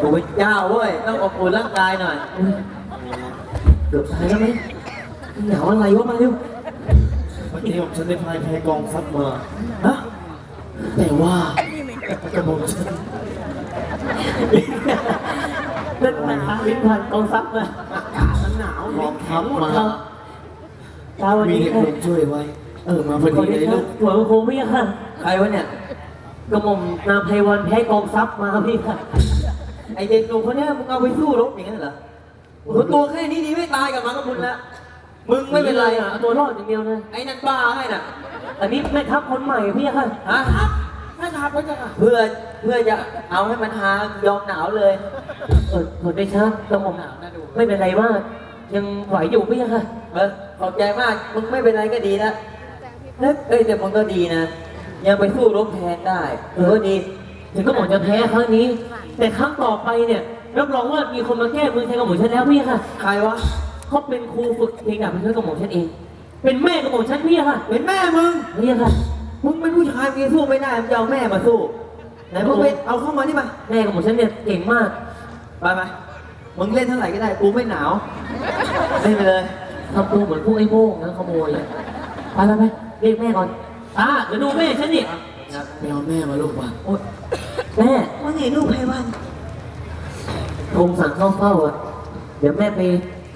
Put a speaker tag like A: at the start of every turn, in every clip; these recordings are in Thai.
A: กูเป็นเจ้าเว้ย ต้องอบอุ่นร่างกายหน่อย
B: เกือบตายแล้วไหมหนาวอะไรวะมาเร็ว
C: วันนี้ผมฉันได้พายแพกองซับมา
B: ฮะ
C: แต่ว่ากระบอกฉัน
B: เล่นมาลิ้นพันกองซับมา
C: หนาวกองทัพมา
B: ตาวัน
C: มี
B: นี้
C: เด็ก
B: ค่ะ
C: ลงช่วยไว้ เออมาพอ
B: ขอ
C: ดี
B: เรีย
C: เลย
B: น
C: ลูก
B: หัวโคงพี่ค่ะ
A: ใครวะเนี่ย
B: กระหม่อมนามไพวันแพ้กองซับมาพี่ค่ะ
A: ไอเด็กหนุ่มคนเนี้ยมึงเอาไปสู้รบอย่างนั้นเหรอโอ้โหตัวแค่นี้ดีไม่ตายกับมันก็บุญแล้วมึงไม่เป็นไรอะ
B: เอาตัวรอดอย่างเดียวนะ
A: ไอ้นั่นบ้าไงน่ะ
B: อันนี้แม่ทัพคนใหม่พี่ค่ะ
A: ฮะ
C: ไม่ทับไม่จะ
A: เพื่อเพื่อจะเอาให้มันหายอมหนาวเลย
B: เออขอได้ชักกระหม่อมไม่เป็นไรมากยังไหวอยู่พี่ค่ะ
A: เออขอบใจมากมึงไม่เป็นไรก็ดีแล้วเฮ้ยเอ้ยแต่มึงก็ดีนะ ยังไปสู้รบแทนได้เออก็ดี
B: ถึงกระหม่อมจะแพ้ครั้งนี้ แต่ครั้งต่อไปเนี่ยรับรองว่ามีคนมาแก้มือแทนกระหม่อมฉันแล้วพี่ค่ะ
A: ใครวะ
B: เขาเป็นครูฝึกเพลงดาบเป็นเพื่อนกระหม่อมฉันเอง เป็นแม่กระหม่อมฉันพี่ค่ะ
A: เป็นแม่มึง
B: พี่ค่ะ
A: มึงเป็นผู้ชายมึงสู้ไม่ได้มึงจะเอาแม่มาสู้ไหนมึงไปเอาเข้ามานี่มา
B: แม่กระหม่อมฉันเนี่ยเก่งมาก
A: ไปไปมึงเล่นเท่าไหร่ก็ได้กูไม่หนาวเล่นไปเลย
B: ทำตัวเหมือนพวกไอ้โม่งนะขโมยเลยไปไปไปเรียกแม่ก่อนตาเดี๋ยวดูแม่ฉันนี่
C: ไปเอาแม่มาลูกมา
B: โอ๊ยแม่
D: ว่าไงลูกไพวัน
B: กรมสั่งเข้าเฝ้าอะ เดี๋ยวแม่ไป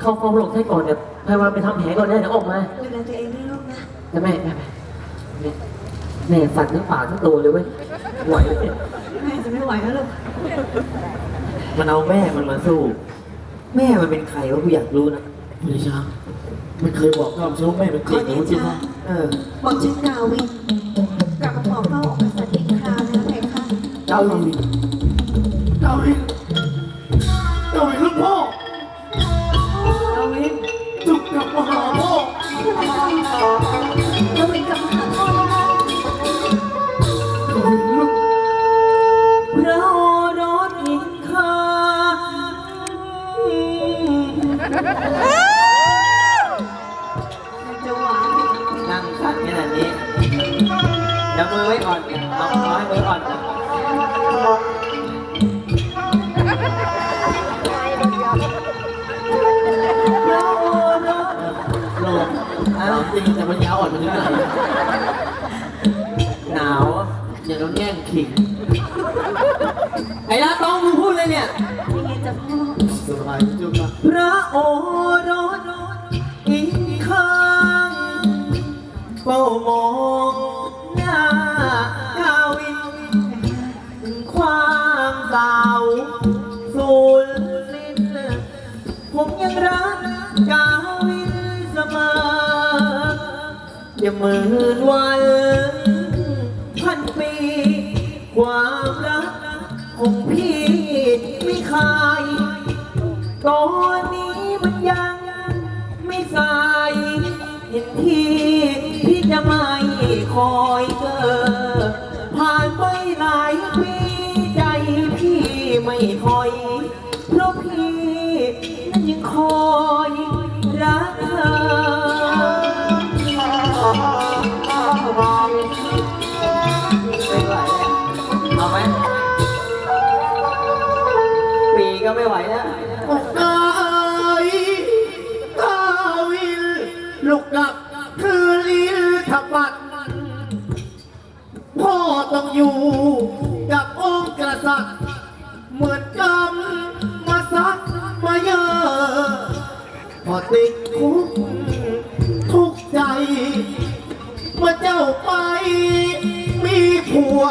B: เข้าเฝ้าพระองค์ท่านก่อนเดี๋ยวพายวันไปทำแผลก่อนได้เดี๋ยวออกมา
D: ดูแลตัวเองด้วยลูกนะ
B: จะแม่แม่แม่แม่สั่นทั้งปากทั้งตัวเลยเว้ยไหวเลยเนี่ย
D: แม่จะไม่ไหวแล้วลูก
A: มันเอาแม่มันมาสู้ แม่มันเป็นใครวะกูอยากรู้นะ
C: คุณช้างมันเคยบอกกับฉันว่าแม่เป็น
D: ข
C: เด็
D: อกเด
C: นะว่าที่
D: ชะ
C: ว่า
A: เออ
D: บอกฉันกาวิน เจ้า
C: วินเจ้าวินเจ้าวินลูกพ่อ
A: เอาวิน
C: จุกกลับมาหาพ่อ
D: กาวินกลับมาหาพ่อแล้วนะ
C: เจ้าวินลูก
A: พระโอรสอินคา
D: จะหวาน
A: นั่งสั่นขนาดนี้เดี๋ยวมือไว้ก่อนเอาเอาให้มืออ่อนก่อนพระ โอรส
C: โลกถามจริงแต่มันยาวอ่อนมันนี่ไหน
A: หนาวอย่าโดนแย่งขิงไอ้ลาต้องมึงพูดเลยเนี่ย
D: ยังไงจะพ่อ
C: สบายจุกนะ
A: พระโอรสอิงข้างเฝ้ามอง อย่าหมื่นวันพันปี ความรักของพี่ไม่คาย ตอนนี้มันยังไม่สาย เห็นที่พี่จะไม่คอย ไม่ไหวแล้วเอาไหมปีก็ไม่ไหวแล้ว
C: กายกาวินลูกกับคือลิ้นทับบัดพ่อต้องอยู่กับองค์กษัตริย์ เหมือนกำมาซักมาเยอะพอติดคุกทุกใจ เมื่อเจ้าไป มีผัว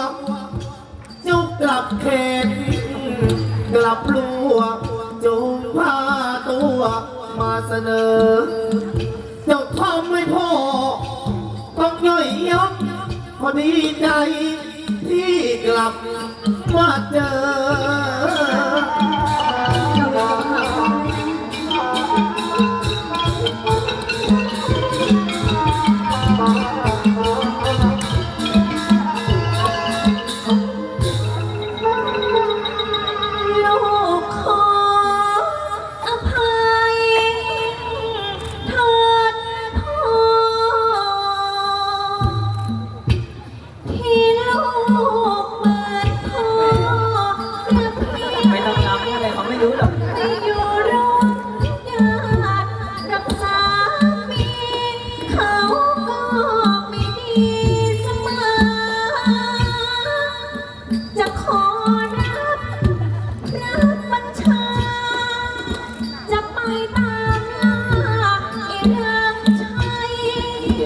C: เจ้ากลับเขตกลับลัวจงพาตัวมาเสนอ เจ้าทำให้พ่อต้องย่อยยับพอดีใจที่กลับมาเจอ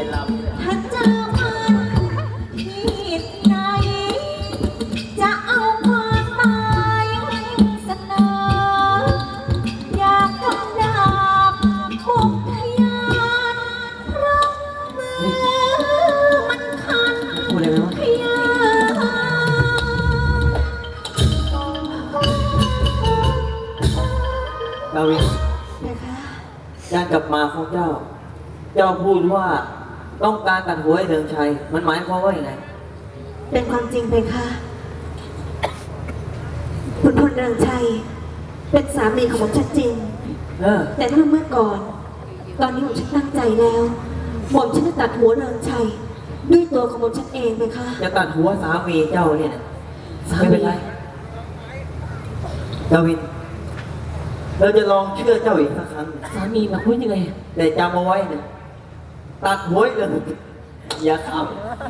D: เรีย
A: นรำ
D: ถ้าเจอมันที่ไหนจะเอาความตายเสนอ อยากกำดาบบุกทะยานเพราะมือมันคัน
B: พูดอะไรไหมวะ
D: ทะยาน
A: ดาวิน
D: นะคะ
A: การกลับมาของเจ้า เจ้าพูดว่า ต้องการตัดหัวไอ้เดิงชัย มันหมายความว่าอย่างไร
D: เป็นความจริงไปค่ะคุณพลเริงชัย เป็นสามีของผมชัดจริง
A: เออ
D: แต่ถ้าเมื่อก่อน ตอนนี้ผมฉันตั้งใจแล้วหม่อมฉันจะตัดหัวเริงชัย ด้วยตัวของหม่อมฉันเองไหมคะ
A: จะตัดหัวสามีเจ้าเนี่ยนะไม่เป็นไรดาวิน เราจะลองเชื่อเจ้าอีกสักครั้ง
B: สามีมาพูดยังไง
A: แต่จำเอาไว้นะ ตัดหัวไอ้เดิงอย่าข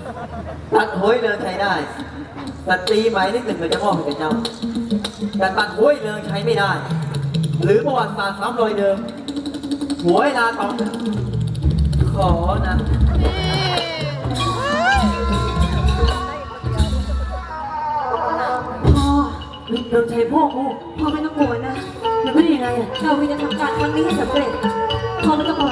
A: ำตัดหัวไอ้เดิงชัยได้แต่ตีหมายเลขหนึ่งเราจะมอบให้กับเจ้า แต่ตัดหัวไอ้เดิงชัยไม่ได้ หรือประวัติศาสตร์ซ้ำรอยเดิมหัวไอ้ลาตองขอนะ
D: พ่อ
B: เดินชัยพ่อกู
D: พ่อไม่ต้องกลัวนะ
B: มันไม่ด้ยังไงอะ
D: เราวิจะทำการครั้งนี้ให้สำเร็จพ่อไม่ต้องกลัว